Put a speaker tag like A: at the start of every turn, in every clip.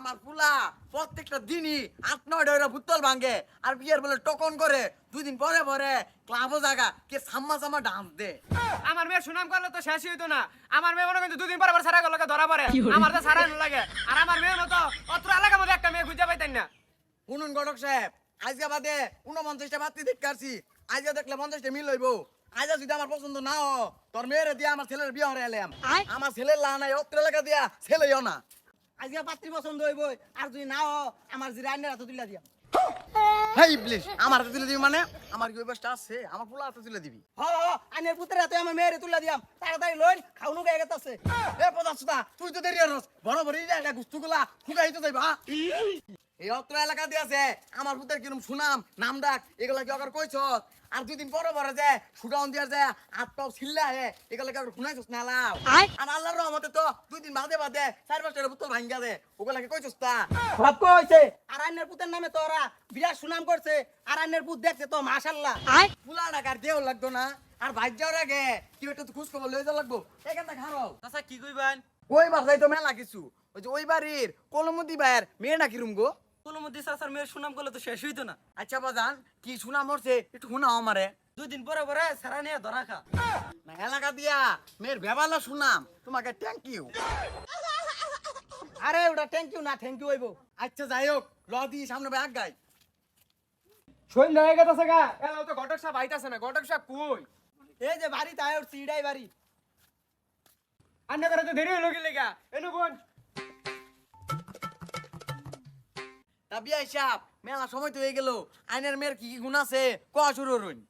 A: আমার পুলা প্রত্যেকটা দিনই আট নয় ডয়রা বুতল ভাঙে। আর বিয়ের বলে টকন করে দুই দিন পরে পরে ক্লাবও জাগা কে সাম্মা সাম্মা ডান্স দে।
B: আমার মেয়ে সুনাম করলে তো শেষই হইতো না। আমার মেয়ে মনে কিন্তু দুদিন পর পর সারা গেল ধরা পড়ে। আমার তো সারা লাগে। আর আমার মেয়ে মতো অত্র এলাকার মধ্যে একটা মেয়ে খুঁজে পাইতেন না।
A: শুনুন গডক সাহেব আজকে বাদে উনপঞ্চাশটা বাতি দেখতে আজকে দেখলে পঞ্চাশটা মিল হইব। আজকে যদি আমার পছন্দ না হ তোর মেয়েরে দিয়ে আমার ছেলের বিয়ে হরে এলাম। আমার ছেলের লা নাই অত্র এলাকা দিয়া ছেলেও না।
C: আজকে পাত্রী পছন্দ হইব আর যদি না হও আমার জিরা আইনের হাতে তুলে দিয়া।
A: হেই আমার হাতে তুলে দিবি মানে? আমার কি বাসটা আছে? আমার পোলা হাতে তুলে দিবি।
C: হ হ আইনের পুত্রের হাতে আমার মেয়েরে তুলে দিয়াম। তাড়াতাড়ি লই খাউনু গায়ে আছে
A: এ পদার্থটা তুই তো দেরি হরস। বড় বড় এটা গুস্তুগুলা ফুকাই তো যাইবা। এই অত্র এলাকা দিয়ে আছে আমার পুতের কিরম সুনাম নাম ডাক এগুলা কি অকার কইছ? আর দুই দিন পরে পরে যে সুডাউন দিয়া যে ছিল্লা হে এগুলা কি অকার শুনাইছস না লাও? আর আল্লাহর রহমতে তো দুই দিন বাদে বাদে চার পাঁচটা পুতল ভাঙ্গা দে ওগুলা কি কইছস তা?
C: সব কইছে। আর আইনের পুতের নামে তোরা বিরাট সুনাম করছে আর আইনের পুত দেখছে তো মাশাআল্লাহ।
A: পুলা ডাকার দেও লাগতো না। আর ভাই যাওয়ার আগে কি একটা তো খোঁজ খবর লয়ে যা লাগবো? এখান থেকে হারো।
B: আচ্ছা কি কইবেন?
A: ওই বাসাই তো মেলা কিছু। ওই যে ওই বাড়ির কলমতি ভাইয়ের মেয়ে নাকি রুম গো?
B: কুলমুদ্দি চাচার মেয়ের সুনাম করলে তো শেষ হইতো না।
A: আচ্ছা বাজান কি শোনা মরছে একটু শোনাও আমারে।
B: দুই পরে পরে সারা নিয়ে ধরা খা।
A: না এলাকা দিয়া মেয়ের বেবালা শুনাম তোমাকে থ্যাংক ইউ
C: আরে ওটা থ্যাংক ইউ না থ্যাংক ইউ হইব।
A: আচ্ছা যাই হোক ল দি সামনে ব্যাগ গাই।
B: সন্ধ্যা হয়ে গেছে গা? এলাও তো ঘটক সাহেব আইতাছে না। ঘটক সাহেব কই?
C: এই যে বাড়ি তাই ওর সিডাই বাড়ি।
B: আন্না করে তো দেরি হলো কি লেগা এনু বোন
A: তা বিয়া হিসাব মেলা সময় তো হয়ে গেল। আইনের মেয়ের কি কি গুণ আছে? ক শুরু রইন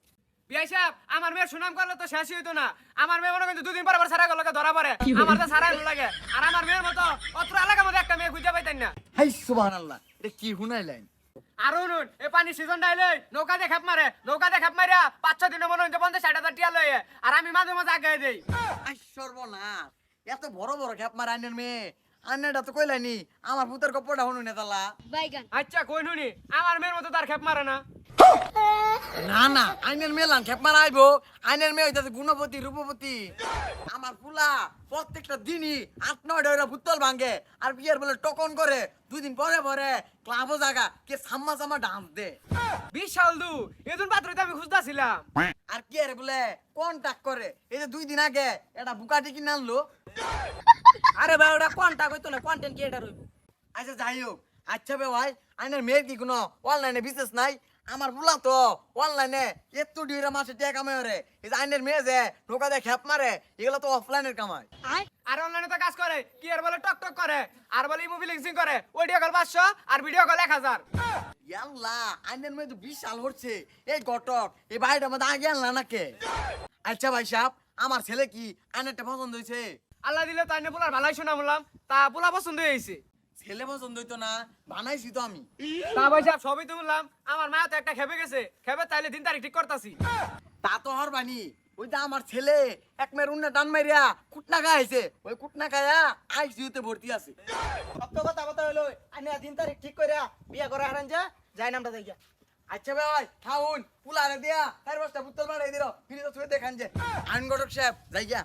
B: বিয়াই সাহেব আমার মেয়ের সুনাম করলে তো শেষই হইতো না। আমার মেয়ে মনে কিন্তু দুদিন পর পর সারা গেল ধরা পড়ে। আমার তো সারা লাগে। আর আমার মেয়ের মতো অত্র এলাকার মধ্যে একটা মেয়ে খুঁজে পাইতেন না।
A: হাই সুবহানাল্লাহ। এটা কি শুনাইলেন?
B: আর শুনুন এ পানি সিজন ডাইলে নৌকা দিয়ে খেপ মারে। নৌকা দিয়ে খেপ মারিয়া পাঁচ ছ দিনের মনে হচ্ছে পঞ্চাশ ষাট হাজার টিয়া লয়ে। আর আমি মাঝে মাঝে আগে দেই।
A: আই সর্বনাশ। এত বড় বড় খেপ মার আইনের মেয়ে। আইনেরটা তো কইলানি আমার পুতের কপড়টা হনু নেতালা
D: বাইগান।
B: আচ্ছা কই নুনি? আমার মেয়ের মতো তার খেপ মারে না।
A: না না আইনের মেয়ে লান খেপ মারা আইবো আইনের মেয়ে হইতাছে গুণপতি রূপপতি। আমার পুলা প্রত্যেকটা দিনই আট নয় ডয়রা বুতল ভাঙে। আর বিয়ের বলে টকন করে দুই দিন পরে পরে ক্লাবও জাগা কে সাম্মা সাম্মা ডান্স দে।
B: বিশাল দু এদিন পাত্রতে আমি খুঁজতেছিলাম।
A: আর কি আর বলে কন্টাক্ট করে। এই যে দুই দিন আগে এটা বুকাটি কিনে আনলো।
C: আরে ভাই ওটা কোনটা কইতো না কন্টেন্ট ক্রিয়েটর হইব।
A: আচ্ছা যাই হোক। আচ্ছা বে ভাই আইনের মেয়ের কি কোনো অনলাইনে বিজনেস নাই? আমার বুলা তো অনলাইনে এত ডিউরা মাসে টাকা কামাই রে। এই যে আইনের মেয়ে যে নৌকা দিয়ে খেপ মারে এগুলো তো অফলাইনের কামাই।
B: আর অনলাইনে তো কাজ করে কি আর বলে টক টক করে। আর বলে মুভি লিঙ্কিং করে অডিও কল পাঁচশো আর ভিডিও কল এক হাজার।
A: ইয়াল্লা আইনের মেয়ে তো বিশাল হচ্ছে। এই গটক এই ভাইটা মধ্যে আগে আনলা নাকে? আচ্ছা ভাই সাহেব আমার ছেলে কি আইনেরটা পছন্দ হয়েছে?
B: আল্লাহ দিলে তাই না পোলার ভালাই শোনা বললাম। তা পোলা পছন্দ হয়েছে
A: ছেলে পছন্দ হইতো না বানাইছি তো আমি।
B: তা ভাই সাহেব সবই তো বললাম। আমার মা তো একটা খেপে গেছে। খেপে তাইলে দিন তারিখ ঠিক করতাছি।
A: তা তো হর বানি ওই যে আমার ছেলে এক মেয়ের উন্না টান মারিয়া কুটনা খাইছে। ওই কুটনা খায়া আইসিউতে ভর্তি আছে।
C: সত্য কথা কথা হইল আইনে দিন তারিখ ঠিক কইরা বিয়া করা হারান যা যাই নামটা দেখিয়া।
A: আচ্ছা ভাই খাউন পুলারে দিয়া তার বস্তা পুত্তল মারাই দিল। ফিরে তো দেখান যে। আইন গটক সাহেব যাই যা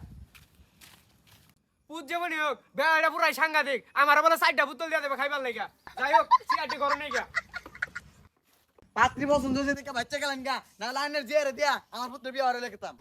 B: পুত যেমনই হোক বেড়া পুরাই সাংঘাতিক। আমার বলে চারটা বোতল দিয়া দেবে খাইবার লাগা যাই হোক সিগারেটি করো নেই গা
A: পাত্রী পছন্দ হয়েছে দেখে বাচ্চা গেলেন গা। না লাইনের জিয়ারে দিয়া আমার পুত্র বিয়ে হরে লেখতাম